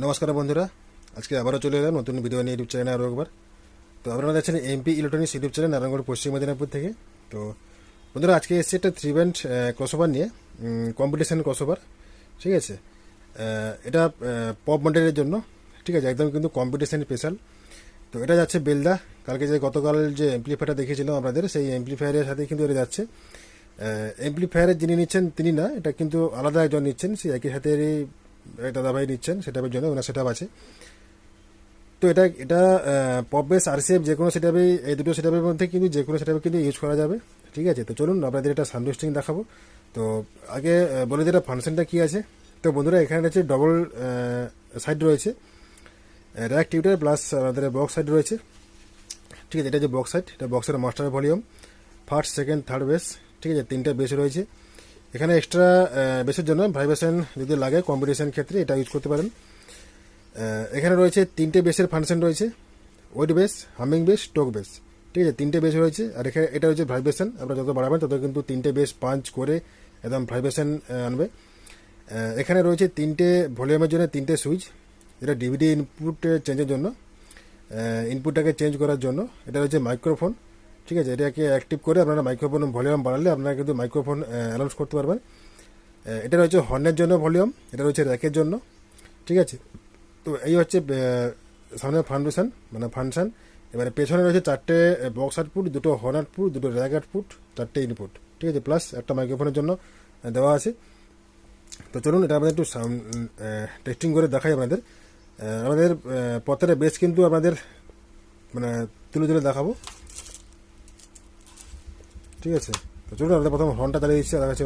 নমস্কার বন্ধুরা, আজকে আবারও চলে এলাম নতুন ভিডিও নিয়ে ইউটিউব চ্যানেলে আরও একবার। তো আপনারা দেখছেন MP electronics YouTube channel, Narayangarh, Paschim Medinipur থেকে। তো বন্ধুরা, আজকে এসেছে একটা থ্রি ব্যান্ড ক্রসওভার নিয়ে কম্পিটিশান ক্রসওভার ঠিক আছে? এটা পপ মডেলের জন্য, ঠিক আছে? একদম কিন্তু কম্পিটিশান স্পেশাল তো এটা যাচ্ছে বেলদা। কালকে যে গতকাল যে এমপ্লিফায়ারটা দেখিয়েছিলাম আপনাদের, সেই এমপ্লিফায়ারের সাথে কিন্তু এটা যাচ্ছে। এমপ্লিফায়ারের যিনি নিচ্ছেন, তিনি না, এটা কিন্তু আলাদা একজন নিচ্ছেন, সেই একই এক দাদাভাই নিচ্ছেন সেটাপের জন্য ওনার সেটাপ আছে। তো এটা এটা পপ বেস আরসিএফ যে কোনো সেটাপে এই দুটো সেটাপের মধ্যে কিন্তু যে কোনো সেটাপে কিন্তু ইউজ করা যাবে, ঠিক আছে? তো চলুন, আপনাদের এটা সাউন্ড টেস্টিং দেখাবো। তো আগে বলে যেটা ফাংশনটা কী আছে? তো বন্ধুরা, এখানে রয়েছে ডবল সাইড রয়েছে। র্যাক টিউটার প্লাস আমাদের বক্স সাইড রয়েছে। ঠিক আছে, এটা যে বক্স সাইড এটা বক্সের master volume first second third bass ঠিক আছে? তিনটা বেস রয়েছে। এখানে এক্সট্রা বেসের জন্য ভাইব্রেশন যদি লাগে কম্পিটিশন ক্ষেত্রে এটা ইউজ করতে পারেন। এখানে রয়েছে তিনটে বেসের ফাংশন রয়েছে। ওয়েট বেস হামিং বেস টোক বেস ঠিক আছে, তিনটে বেস রয়েছে। আর এখানে এটা হচ্ছে ভাইব্রেশন আপনারা যত বাড়াবেন, তত কিন্তু তিনটে বেস পাঞ্চ করে একদম ভাইব্রেশন আনবে। এখানে রয়েছে তিনটে ভলিউমের জন্য তিনটে সুইচ এটা ডিভিডি ইনপুট চেঞ্জের জন্য। ইনপুটটাকে চেঞ্জ করার জন্য। এটা হচ্ছে মাইক্রোফোন ঠিক আছে, এটাকে অ্যাক্টিভ করে আপনারা মাইক্রোফোন ভলিউম বাড়ালে আপনারা কিন্তু মাইক্রোফোন অ্যানাউন্স করতে পারবেন। এটা রয়েছে হর্নের জন্য ভলিউম এটা রয়েছে র্যাকের জন্য, ঠিক আছে? তো এই হচ্ছে সামনের ফাউন্ডেশন মানে ফাংশন এবারে পেছনে রয়েছে চারটে বক্স আউটপুট দুটো হর্ন আউটপুট দুটো র্যাক আউটপুট চারটে ইনপুট ঠিক আছে? প্লাস একটা মাইক্রোফোনের জন্য দেওয়া আছে। তো চলুন, এটা আমাদের একটু সাউন্ড টেস্টিং করে দেখাই আপনাদের। আমাদের পথের বেশ কিন্তু আপনাদের মানে তুলে তুলে দেখাবো। ঠিক আছে। তো চলুন প্রথম হর্নটা চালিয়ে দিচ্ছি আর কাছে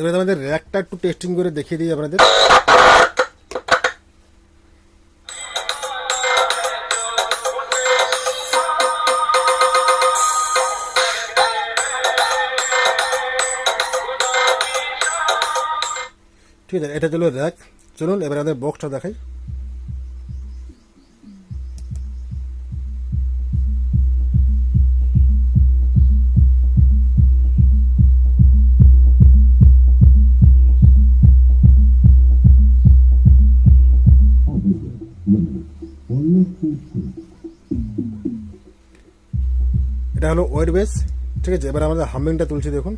এবার আমাদের র্যাকটা একটু টেস্টিং করে দেখিয়ে দিই আপনাদের। ঠিক আছে, এটা চলো র্যাক। চলুন এবার আমাদের বক্সটা দেখাই। এটা হলো ওয়েট বেস ঠিক আছে? এবার আমাদের হামিংটা তুলছি দেখুন।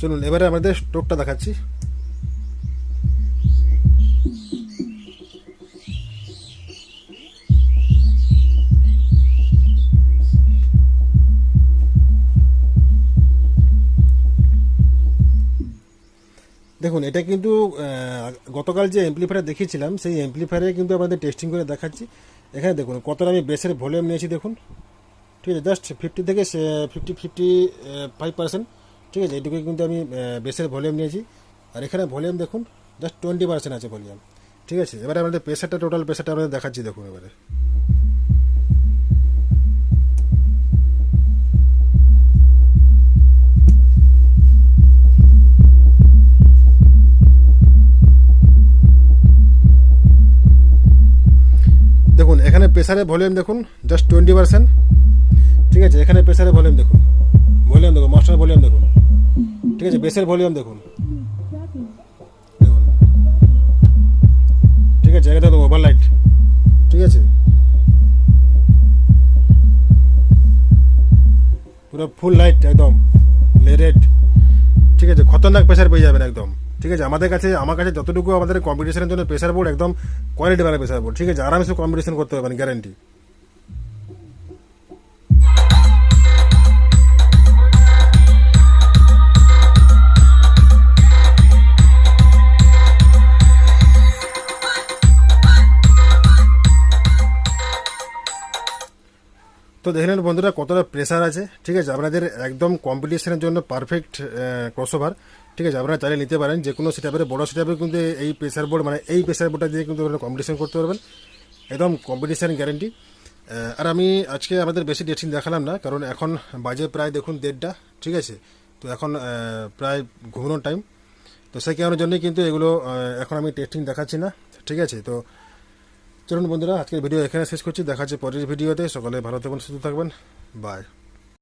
চলুন, এবারে আমাদের স্টোকটা দেখাচ্ছি। দেখুন, এটা কিন্তু গতকাল যে এমপ্লিফায়ার দেখিয়েছিলাম, সেই এমপ্লিফায়ারে কিন্তু আমাদের টেস্টিং করে দেখাচ্ছি। এখানে দেখুন কতটা আমি বেসের ভলিউম নিয়েছি, দেখুন। ঠিক আছে জাস্ট ফিফটি থেকে ফিফটি ফিফটি ফাইভ পার্সেন্ট ঠিক আছে? এটুকুই কিন্তু আমি বেসের ভলিউম নিয়েছি। আর এখানে ভলিউম দেখুন জাস্ট টোয়েন্টি পার্সেন্ট আছে ভলিউম ঠিক আছে? এবারে আমাদের প্রেশারটা টোটাল প্রেশারটা আমাদের দেখাচ্ছি, দেখুন এবারে। দেখুন, এখানে প্রেসারের ভলিউম দেখুন জাস্ট টোয়েন্টি পার্সেন্ট ঠিক আছে? এখানে প্রেসারের ভলিউম দেখুন। ভলিউম দেখুন, মাস্টার ভলিউম দেখুন। ঠিক আছে, বেসের ভলিউম দেখুন। দেখুন। ঠিক আছে এটা দেখুন ওভার লাইট ঠিক আছে? পুরো ফুল লাইট একদম। রেড ঠিক আছে, খতরনাক প্রেসার পেয়ে যাবেন একদম। ঠিক আছে, আমাদের কাছে, আমার কাছে যতটুকু আমাদের কম্পিটিশনের জন্য প্রেসার বোর্ড একদম কোয়ালিটি বালা প্রেসার বোর্ড ঠিক আছে, আরামসে কম্পিটিশন করতে পারবেন গ্যারান্টি তো দেখলেন বন্ধুরা, কতটা প্রেসার আছে, ঠিক আছে? আপনাদের একদম কম্পিটিশনের জন্য পারফেক্ট ক্রসওভার ঠিক আছে? আপনারা চাইলে নিতে পারেন যে কোনো সেটাপের বড় সেটাপে কিন্তু এই প্রেশার বোর্ড মানে এই প্রেশার বোর্ডটা দিয়ে কিন্তু আপনারা কম্পিটিশন করতে পারবেন। একদম কম্পিটিশান গ্যারেন্টি আর আমি আজকে আমাদের বেশি টেস্টিং দেখালাম না, কারণ এখন বাজে প্রায় দেখুন দেড়টা, ঠিক আছে? তো এখন প্রায় ঘুমানোর টাইম তো সেই কারণের জন্যই কিন্তু এগুলো এখন আমি টেস্টিং দেখাচ্ছি না, ঠিক আছে? তো চলুন বন্ধুরা, আজকের ভিডিও এখানে শেষ করছি। দেখা হচ্ছে পরের ভিডিওতে। সকালে ভালো থাকবেন, সুস্থ থাকবেন। বাই